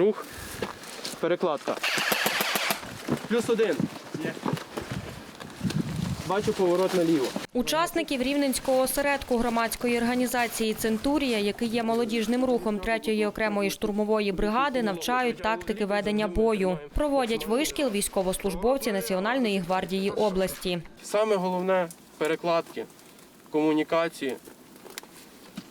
Рух. Перекладка. Плюс один. Бачу поворот наліво. Учасників рівненського осередку громадської організації Центурія, який є молодіжним рухом 3-ї окремої штурмової бригади, навчають тактики ведення бою. Проводять вишкіл військовослужбовці Національної гвардії області. Саме головне перекладки, комунікації.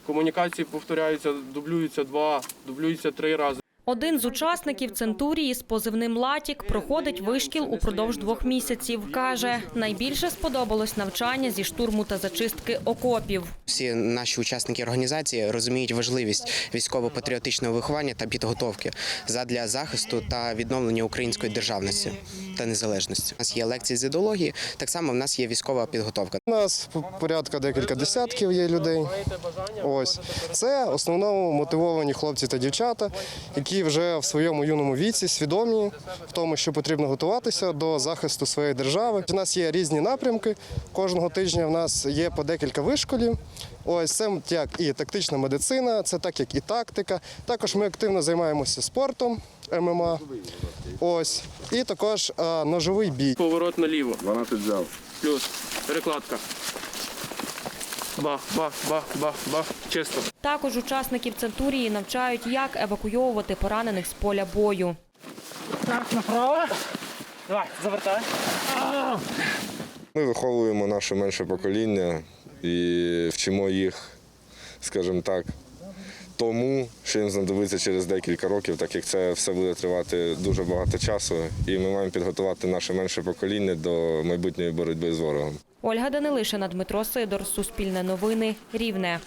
Комунікації повторяються, дублюються два, дублюються три рази. Один з учасників Центурії з позивним Латік проходить вишкіл упродовж двох місяців. Каже, найбільше сподобалось навчання зі штурму та зачистки окопів. Всі наші учасники організації розуміють важливість військово-патріотичного виховання та підготовки задля захисту та відновлення української державності та незалежності. У нас є лекції з ідеології, так само в нас є військова підготовка. У нас порядка декілька десятків є людей. Ось це основному мотивовані хлопці та дівчата, які вже в своєму юному віці свідомі в тому, що потрібно готуватися до захисту своєї держави. У нас є різні напрямки. Кожного тижня в нас є по декілька вишколів. Ось це як і тактична медицина, це так як і тактика. Також ми активно займаємося спортом ММА. Ось і також а, ножовий бій. Поворот наліво. 12 взяв. Плюс. Перекладка. Бах, бах, бах, бах, бах. Чисто. Також учасників Центурії навчають, як евакуйовувати поранених з поля бою. Давай, завертай. Ми виховуємо наше менше покоління і вчимо їх, скажімо так, тому, що їм знадобиться через декілька років, так як це все буде тривати дуже багато часу, і ми маємо підготувати наше менше покоління до майбутньої боротьби з ворогом. Ольга Данилишина, Дмитро Сидор, Суспільне новини, Рівне.